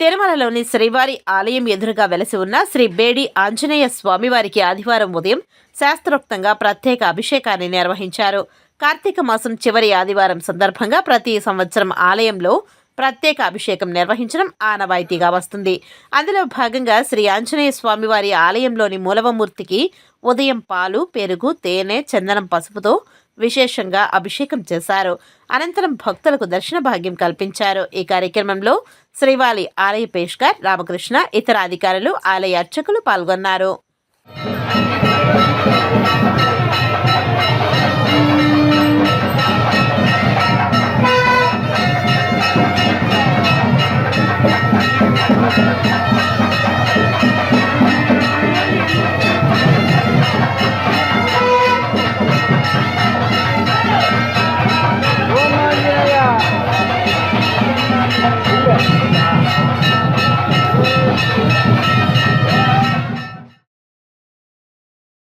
తిరుమలలోని శ్రీవారి ఆలయం ఎదురుగా వెలసి ఉన్న శ్రీ బేడి ఆంజనేయ స్వామివారికి ఆదివారం ఉదయం శాస్త్రోక్తంగా ప్రత్యేక అభిషేకాన్ని నిర్వహించారు. కార్తీక మాసం చివరి ఆదివారం సందర్భంగా ప్రతి సంవత్సరం ఆలయంలో ప్రత్యేక అభిషేకం నిర్వహించడం ఆనవాయితీగా వస్తుంది. అందులో భాగంగా శ్రీ ఆంజనేయ స్వామివారి ఆలయంలోని మూలవమూర్తికి ఉదయం పాలు పెరుగు తేనె చందనం పసుపుతో విశేషంగా అభిషేకం చేశారు అనంతరం భక్తులకు దర్శన భాగ్యం కల్పించారు ఈ కార్యక్రమంలో శ్రీవాలి ఆలయ పేష్కర్ రామకృష్ణ ఇతర అధికారులు ఆలయ అర్చకులు పాల్గొన్నారు